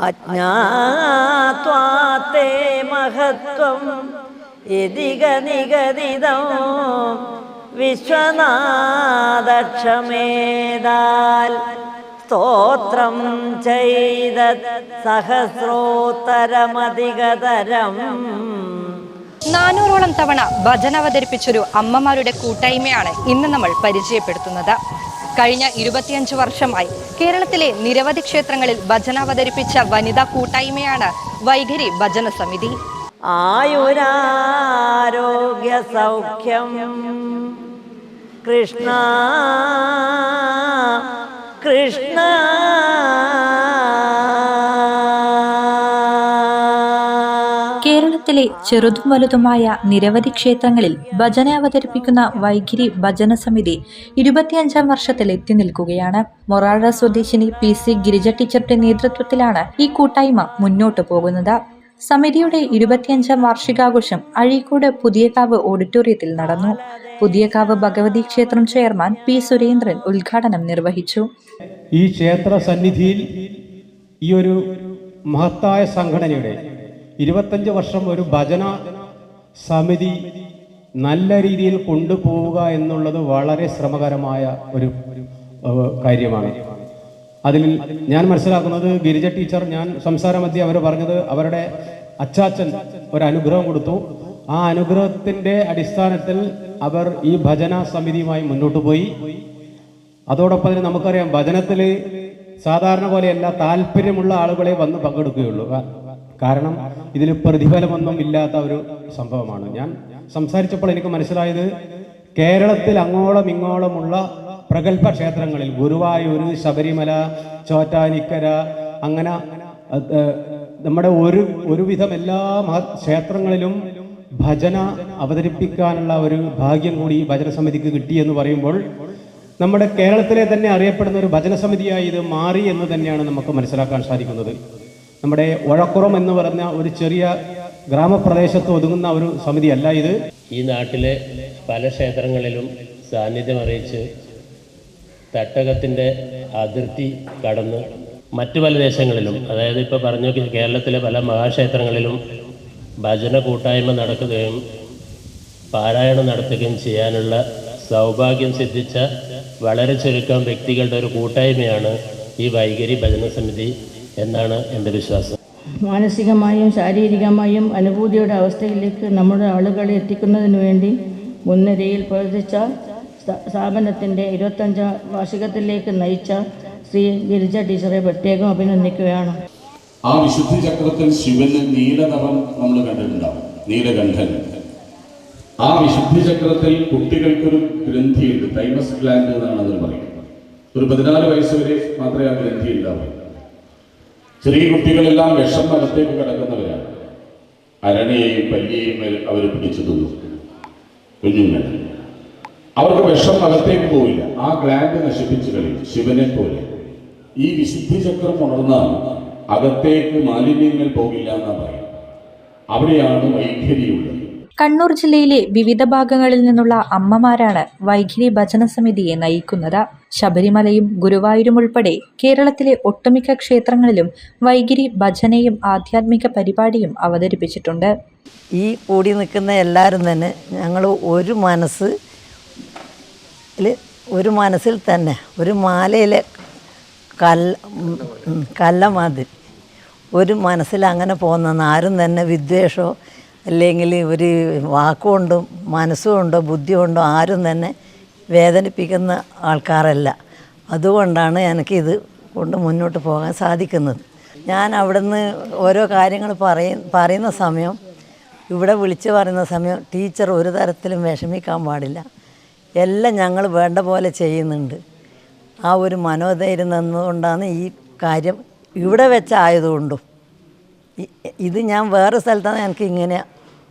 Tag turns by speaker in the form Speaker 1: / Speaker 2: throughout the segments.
Speaker 1: അജ്ഞാത്വാത്തെ മഹത്വം. യതിക നിഗതിതം വിശ്വനാദക്ഷമേതാൽ സ്തോത്രം ചെയ്ത സഹസ്രോത്തരമധികതരം.
Speaker 2: നാനൂറോളം തവണ ഭജന അവതരിപ്പിച്ചൊരു അമ്മമാരുടെ കൂട്ടായ്മയാണ് ഇന്ന് നമ്മൾ പരിചയപ്പെടുത്തുന്നത്. കഴിഞ്ഞ ഇരുപത്തിയഞ്ച് വർഷമായി കേരളത്തിലെ നിരവധി ക്ഷേത്രങ്ങളിൽ ഭജന അവതരിപ്പിച്ച വനിതാ കൂട്ടായ്മയാണ് വൈഖരി ഭജന സമിതി.
Speaker 1: ആയുരാരോഗ്യ സൗഖ്യം. കൃഷ്ണ കൃഷ്ണ.
Speaker 3: കേരളത്തിലെ ചെറുതും വലുതുമായ നിരവധി ക്ഷേത്രങ്ങളിൽ ഭജന അവതരിപ്പിക്കുന്ന വൈഖിരി ഭജന സമിതി ഇരുപത്തിയഞ്ചാം വർഷത്തിൽ എത്തി നിൽക്കുകയാണ്. മൊറാഴ സ്വദേശിനി പി സി ഗിരിജ ടീച്ചറുടെ നേതൃത്വത്തിലാണ് ഈ കൂട്ടായ്മ മുന്നോട്ട് പോകുന്നത്. സമിതിയുടെ ഇരുപത്തിയഞ്ചാം വാർഷികാഘോഷം അഴീക്കോട് പുതിയകാവ് ഓഡിറ്റോറിയത്തിൽ നടന്നു. പുതിയകാവ് ഭഗവതി ക്ഷേത്രം ചെയർമാൻ പി സുരേന്ദ്രൻ ഉദ്ഘാടനം നിർവഹിച്ചു.
Speaker 4: ഈ ക്ഷേത്ര സന്നിധിയിൽ ഈ ഒരു മഹത്തായ സംഘടനയുടെ ഇരുപത്തഞ്ച് വർഷം ഒരു ഭജന സമിതി നല്ല രീതിയിൽ കൊണ്ടുപോവുക എന്നുള്ളത് വളരെ ശ്രമകരമായ ഒരു കാര്യമാണ്. അതിൽ ഞാൻ മനസ്സിലാക്കുന്നത് ഗിരിജ ടീച്ചർ ഞാൻ സംസാര മധ്യ അവർ പറഞ്ഞത് അവരുടെ അച്ചാച്ചൻ ഒരു അനുഗ്രഹം കൊടുത്തു. ആ അനുഗ്രഹത്തിന്റെ അടിസ്ഥാനത്തിൽ അവർ ഈ ഭജന സമിതിയുമായി മുന്നോട്ട് പോയി. അതോടൊപ്പം തന്നെ നമുക്കറിയാം ഭജനത്തിൽ സാധാരണ പോലെയല്ല താല്പര്യമുള്ള ആളുകളെ വന്ന് പങ്കെടുക്കുകയുള്ളൂ. കാരണം ഇതിൽ പ്രതിഫലമൊന്നും ഇല്ലാത്ത ഒരു സംഭവമാണ്. ഞാൻ സംസാരിച്ചപ്പോൾ എനിക്ക് മനസ്സിലായത് കേരളത്തിൽ അങ്ങോളം ഇങ്ങോളമുള്ള പ്രഗത്ഭ ക്ഷേത്രങ്ങളിൽ ഗുരുവായൂർ ശബരിമല ചോറ്റാനിക്കര അങ്ങനെ നമ്മുടെ ഒരു ഒരുവിധം എല്ലാ ക്ഷേത്രങ്ങളിലും ഭജന അവതരിപ്പിക്കാനുള്ള ഒരു ഭാഗ്യം കൂടി ഭജന സമിതിക്ക് കിട്ടി എന്ന് പറയുമ്പോൾ നമ്മുടെ കേരളത്തിലെ തന്നെ അറിയപ്പെടുന്ന ഒരു ഭജന സമിതിയായി ഇത് മാറി എന്ന് തന്നെയാണ് നമുക്ക് മനസ്സിലാക്കാൻ സാധിക്കുന്നത്. നമ്മുടെ ഒഴക്കുറം എന്ന് പറഞ്ഞ ഒരു ചെറിയ ഗ്രാമപ്രദേശത്ത് ഒതുങ്ങുന്ന ഒരു സമിതിയല്ല ഇത്.
Speaker 5: ഈ നാട്ടിലെ പല ക്ഷേത്രങ്ങളിലും സാന്നിധ്യം അറിയിച്ച് തട്ടകത്തിന്റെ അതിർത്തി കടന്ന് മറ്റു പല ദേശങ്ങളിലും അതായത് ഇപ്പോൾ പറഞ്ഞു കേരളത്തിലെ പല മഹാക്ഷേത്രങ്ങളിലും ഭജന കൂട്ടായ്മ നടക്കുകയും പാരായണം നടത്തുകയും ചെയ്യാനുള്ള സൗഭാഗ്യം സിദ്ധിച്ച വളരെ ചുരുക്കം വ്യക്തികളുടെ ഒരു കൂട്ടായ്മയാണ് ഈ വൈകരി ഭജന സമിതി. എന്നാണ് എന്റെ വിശ്വാസം?
Speaker 6: മാനസികമായും ശാരീരികമായും അനുഭൂതിയുടെ അവസ്ഥയിലേക്ക് നമ്മുടെ ആളുകളെ എത്തിക്കുന്നതിന് വേണ്ടി മുൻനിരയിൽ പ്രവർത്തിച്ച സ്ഥാ- സ്ഥാപനത്തിന്റെ ഇരുപത്തഞ്ചാം വാർഷികത്തിലേക്ക് നയിച്ച ശ്രീ ഗിരിജ ടീച്ചറെ പ്രത്യേകം അഭിനന്ദിക്കുകയാണ്.
Speaker 7: ആ വിശുദ്ധി ചക്രത്തിൽ ശിവന് നീലനിറം നമ്മൾ കണ്ടിട്ടുണ്ടാവും. നീലകണ്ഠൻ. ആ വിശുദ്ധി ചക്രത്തിൽ കുട്ടികൾക്കൊരു ഗ്രന്ഥിയുണ്ട്. തൈമസ് ഗ്ലാൻഡ് എന്നാണ് അതിൽ പറയുന്നത്. ഒരു പതിനാല് വയസ്സ് വരെ മാത്രമേ ആ ഗ്രന്ഥി ഉണ്ടാവൂ ചെറിയ കുട്ടികളെല്ലാം വിഷം വലത്തേക്ക് കിടക്കുന്നവരാണ്. അരണിയെയും പല്ലിയെയും അവർ പിടിച്ചു തിന്നു കുഞ്ഞുങ്ങൾ അവർക്ക് വിഷം വലത്തേക്ക് പോവില്ല. ആ ഗ്ലാൻഡ് നശിപ്പിച്ചു കളയും ശിവനെ പോലെ. ഈ വിശുദ്ധി ചക്രം ഉണർന്നാൽ അകത്തേക്ക് മാലിന്യങ്ങൾ പോകില്ല എന്നാ പറയും. അവിടെയാണ് വൈഖരിയുള്ളത്.
Speaker 3: കണ്ണൂർ ജില്ലയിലെ വിവിധ ഭാഗങ്ങളിൽ നിന്നുള്ള അമ്മമാരാണ് വൈഖിരി ഭജന സമിതിയെ നയിക്കുന്നത്. ശബരിമലയും ഗുരുവായൂരും ഉൾപ്പെടെ കേരളത്തിലെ ഒട്ടുമിക്ക ക്ഷേത്രങ്ങളിലും വൈഖിരി ഭജനയും ആധ്യാത്മിക പരിപാടിയും അവതരിപ്പിച്ചിട്ടുണ്ട്.
Speaker 1: ഈ കൂടി നിൽക്കുന്ന എല്ലാവരും തന്നെ ഞങ്ങൾ ഒരു മനസ്സ് ഒരു മനസ്സിൽ തന്നെ ഒരു മാലയിലെ കല്ല കല്ലമാതിരി കല്ല മാതിരി ഒരു മനസ്സിൽ അങ്ങനെ പോകുന്ന ആരും തന്നെ വിദ്വേഷമോ അല്ലെങ്കിൽ ഒരു വാക്കുകൊണ്ടും മനസ്സുകൊണ്ടോ ബുദ്ധികൊണ്ടോ ആരും തന്നെ വേദനിപ്പിക്കുന്ന ആൾക്കാരല്ല. അതുകൊണ്ടാണ് എനിക്കിത് കൊണ്ട് മുന്നോട്ട് പോകാൻ സാധിക്കുന്നത്. ഞാൻ അവിടുന്ന് ഓരോ കാര്യങ്ങൾ പറയ പറയുന്ന സമയം ഇവിടെ വിളിച്ചു പറയുന്ന സമയം ടീച്ചർ ഒരു തരത്തിലും വിഷമിക്കാൻ പാടില്ല. എല്ലാം ഞങ്ങൾ വേണ്ട പോലെ ചെയ്യുന്നുണ്ട്. ആ ഒരു മനോധൈര്യം തന്നുകൊണ്ടാണ് ഈ കാര്യം ഇവിടെ വെച്ചായതുകൊണ്ടും. ഇത് ഞാൻ വേറെ സ്ഥലത്താണ് എനിക്ക് ഇങ്ങനെ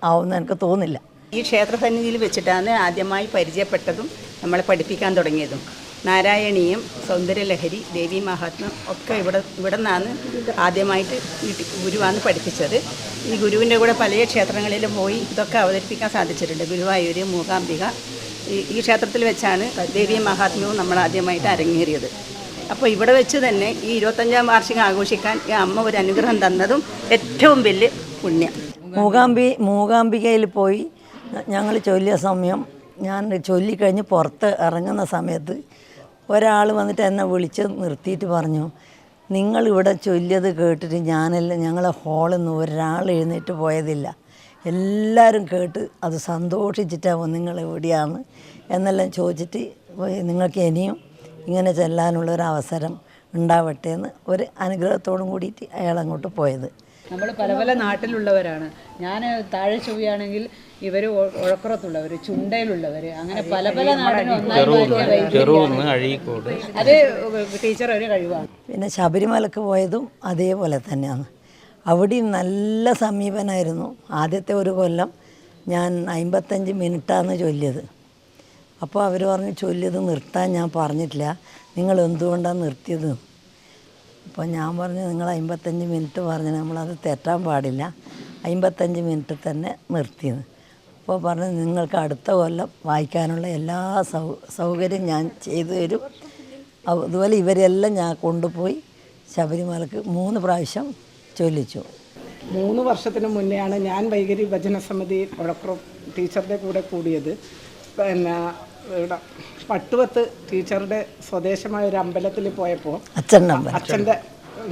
Speaker 1: ആവുമെന്ന് എനിക്ക് തോന്നില്ല
Speaker 8: ഈ ക്ഷേത്രസന്നിധിയിൽ വെച്ചിട്ടാണ് ആദ്യമായി പരിചയപ്പെട്ടതും നമ്മളെ പഠിപ്പിക്കാൻ തുടങ്ങിയതും. നാരായണീയം സൗന്ദര്യലഹരി ദേവി മഹാത്മ്യം ഒക്കെ ഇവിടെ ഇവിടെ നിന്നാണ് ആദ്യമായിട്ട് ഗുരുവാണ് പഠിപ്പിച്ചത്. ഈ ഗുരുവിന്റെ കൂടെ പല ക്ഷേത്രങ്ങളിലും പോയി ഇതൊക്കെ അവതരിപ്പിക്കാൻ സാധിച്ചിട്ടുണ്ട്. ഗുരുവായൂർ മൂകാംബിക ഈ ക്ഷേത്രത്തിൽ വെച്ചാണ് ദേവി മഹാത്മ്യവും നമ്മൾ ആദ്യമായിട്ട് അരങ്ങേറിയത്. അപ്പോൾ ഇവിടെ വെച്ച് തന്നെ ഈ ഇരുപത്തഞ്ചാം വാർഷികം ആഘോഷിക്കാൻ ഈ അമ്മ ഒരു അനുഗ്രഹം തന്നതും ഏറ്റവും വലിയ പുണ്യം.
Speaker 1: മൂകാംബി മൂകാംബികയിൽ പോയി ഞങ്ങൾ ചൊല്ലിയ സമയം ഞാൻ ചൊല്ലിക്കഴിഞ്ഞ് പുറത്ത് ഇറങ്ങുന്ന സമയത്ത് ഒരാൾ വന്നിട്ട് എന്നെ വിളിച്ച് നിർത്തിയിട്ട് പറഞ്ഞു നിങ്ങൾ ഇവിടെ ചൊല്ലിയത് കേട്ടിട്ട് ഞാനെല്ലാം ഞങ്ങളെ ഹാളിൽ നിന്ന് ഒരാൾ എഴുന്നേറ്റ് പോയതില്ല. എല്ലാവരും കേട്ട് അത് സന്തോഷിച്ചിട്ടാവും നിങ്ങൾ എവിടെയാണ് എന്നെല്ലാം ചോദിച്ചിട്ട് നിങ്ങൾക്ക് ഇനിയും ഇങ്ങനെ ചെല്ലാനുള്ളൊരവസരം ഉണ്ടാവട്ടെ എന്ന് ഒരു അനുഗ്രഹത്തോടും കൂടിയിട്ട് അയാൾ അങ്ങോട്ട് പോയത്.
Speaker 9: നമ്മൾ പല പല നാട്ടിലുള്ളവരാണ്. ഞാൻ താഴെ ചൊവ്വയാണെങ്കിൽ ഇവർ ഉഴക്കുറത്തുള്ളവർ ചുണ്ടയിലുള്ളവർ അങ്ങനെ പല പല നാട്ടിലും. അത് ടീച്ചർ ഒരു കഴിവാണ്.
Speaker 1: പിന്നെ ശബരിമലക്ക് പോയതും അതേപോലെ തന്നെയാണ്. അവിടെയും നല്ല സമീപനായിരുന്നു. ആദ്യത്തെ ഒരു കൊല്ലം ഞാൻ അമ്പത്തഞ്ച് മിനിറ്റാണ് ചൊല്ലിയത്. അപ്പോൾ അവർ പറഞ്ഞു ചൊല്ലിയത് നിർത്താൻ ഞാൻ പറഞ്ഞിട്ടില്ല. നിങ്ങൾ എന്തുകൊണ്ടാണ് നിർത്തിയത്? അപ്പോൾ ഞാൻ പറഞ്ഞു നിങ്ങൾ അമ്പത്തഞ്ച് മിനിറ്റ് പറഞ്ഞു നമ്മളത് തെറ്റാൻ പാടില്ല. അമ്പത്തഞ്ച് മിനിറ്റ് തന്നെ നിർത്തിയത്. അപ്പോൾ പറഞ്ഞു നിങ്ങൾക്ക് അടുത്ത കൊല്ലം വായിക്കാനുള്ള എല്ലാ സൗ സൗകര്യം ഞാൻ ചെയ്തു തരും. അതുപോലെ ഇവരെല്ലാം ഞാൻ കൊണ്ടുപോയി ശബരിമലക്ക് മൂന്ന് പ്രാവശ്യം ചൊല്ലിച്ചു.
Speaker 10: മൂന്ന് വർഷത്തിന് മുന്നെയാണ് ഞാൻ വൈകരി ഭജന സമിതി ഉഴക്കുറം ടീച്ചറുടെ കൂടെ കൂടിയത്. പിന്നെ ഇവിടെ പട്ടുവത്ത് ടീച്ചറുടെ സ്വദേശമായ ഒരു അമ്പലത്തിൽ പോയപ്പോൾ
Speaker 1: അച്ഛന്റെ അമ്പലം.
Speaker 10: അച്ഛന്റെ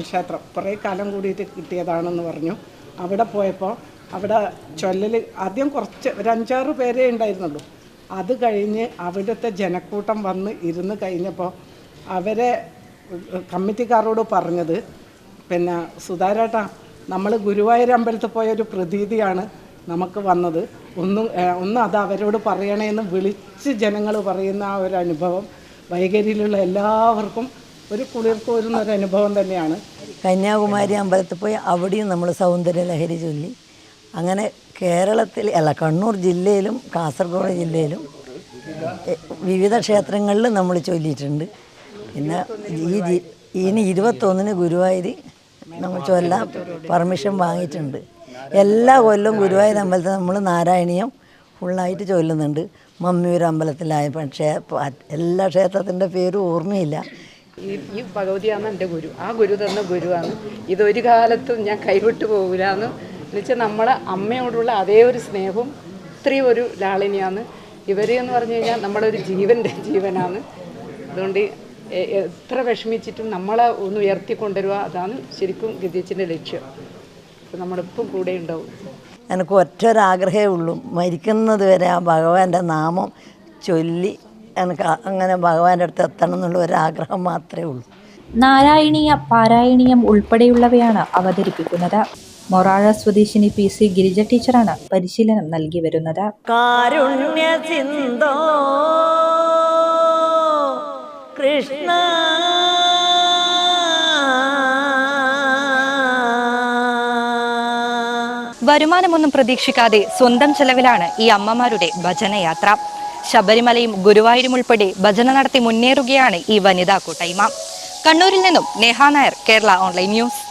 Speaker 10: ക്ഷേത്രം കുറേ കാലം കൂടിയിട്ട് കിട്ടിയതാണെന്ന് പറഞ്ഞു. അവിടെ പോയപ്പോൾ അവിടെ ചൊല്ലൽ ആദ്യം കുറച്ച് ഒരു അഞ്ചാറ് പേരേ ഉണ്ടായിരുന്നുള്ളൂ. അത് കഴിഞ്ഞ് അവിടുത്തെ ജനക്കൂട്ടം വന്ന് ഇരുന്ന് കഴിഞ്ഞപ്പോൾ അവരെ കമ്മിറ്റിക്കാരോട് പറഞ്ഞത് പിന്നെ സുധാരേട്ടാ നമ്മൾ ഗുരുവായൂർ അമ്പലത്തിൽ പോയ ഒരു പ്രതീതിയാണ്. നമുക്ക് വന്നത്. ഒന്ന് ഒന്ന് അത് അവരോട് പറയണേ എന്ന് വിളിച്ച് ജനങ്ങൾ പറയുന്ന ആ ഒരു അനുഭവം വൈകരിയിലുള്ള എല്ലാവർക്കും ഒരു കുളിർക്കോരുന്ന ഒരു അനുഭവം തന്നെയാണ്.
Speaker 1: കന്യാകുമാരി അമ്പലത്തിൽ പോയി അവിടെയും നമ്മൾ സൗന്ദര്യ ലഹരി ചൊല്ലി. അങ്ങനെ കേരളത്തിൽ അല്ല കണ്ണൂർ ജില്ലയിലും കാസർഗോഡ് ജില്ലയിലും വിവിധ ക്ഷേത്രങ്ങളിൽ നമ്മൾ ചൊല്ലിയിട്ടുണ്ട്. പിന്നെ ഈ ഇനി ഇരുപത്തൊന്നിന് ഗുരുവായൂർ നമ്മൾ ചൊല്ലാൻ പെർമിഷൻ വാങ്ങിയിട്ടുണ്ട്. എല്ലാ കൊല്ലവും ഗുരുവായൂർ അമ്പലത്തിൽ നമ്മൾ നാരായണീയം ഫുള്ളായിട്ട് ചൊല്ലുന്നുണ്ട്. മമ്മിയൂർ അമ്പലത്തിലായ പക്ഷേ എല്ലാ ക്ഷേത്രത്തിന്റെ പേരും ഓർമ്മയില്ല.
Speaker 11: ഈ ഈ ഭഗവതിയാണ് എന്റെ ഗുരു. ആ ഗുരു തന്ന ഗുരുവാണ്. ഇതൊരു കാലത്തും ഞാൻ കൈവിട്ട് പോകില്ലാന്ന് എന്നുവെച്ചാൽ നമ്മളെ അമ്മയോടുള്ള അതേ ഒരു സ്നേഹവും ഇത്രയും ഒരു ലാളിനിയാണ്. ഇവർ എന്ന് പറഞ്ഞു കഴിഞ്ഞാൽ ഒരു ജീവന്റെ ജീവനാണ്. അതുകൊണ്ട് എത്ര വിഷമിച്ചിട്ടും നമ്മളെ ഒന്ന് ഉയർത്തിക്കൊണ്ടുവരിക അതാണ് ശരിക്കും ഗതിയച്ചിന്റെ ലക്ഷ്യം. അപ്പോൾ നമ്മളിപ്പം കൂടെ ഉണ്ടാവും.
Speaker 1: എനിക്ക് ഒറ്റൊരാഗ്രഹമേ ഉള്ളൂ. മരിക്കുന്നത് വരെ ആ ഭഗവാന്റെ നാമം ചൊല്ലി എനിക്ക് അങ്ങനെ ഭഗവാന്റെ അടുത്ത് എത്തണം എന്നുള്ള ഒരാഗ്രഹം മാത്രമേ ഉള്ളൂ.
Speaker 3: നാരായണീയ പാരായണീയം ഉൾപ്പെടെയുള്ളവയാണ് അവതരിപ്പിക്കുന്നത്. മൊറാഴ സ്വദേശിനി പി സി ഗിരിജ ടീച്ചറാണ് പരിശീലനം നൽകി വരുന്നത്.
Speaker 1: കാരുണ്യ ചിന്തോ കൃഷ്ണ
Speaker 2: വരുമാനമൊന്നും പ്രതീക്ഷിക്കാതെ സ്വന്തം ചെലവിലാണ് ഈ അമ്മമാരുടെ ഭജനയാത്ര. ശബരിമലയും ഗുരുവായൂരും ഉൾപ്പെടെ ഭജന നടത്തി മുന്നേറുകയാണ് ഈ വനിതാ കൂട്ടായ്മ. കണ്ണൂരിൽ നിന്നും നേഹ നായർ കേരള ഓൺലൈൻ ന്യൂസ്.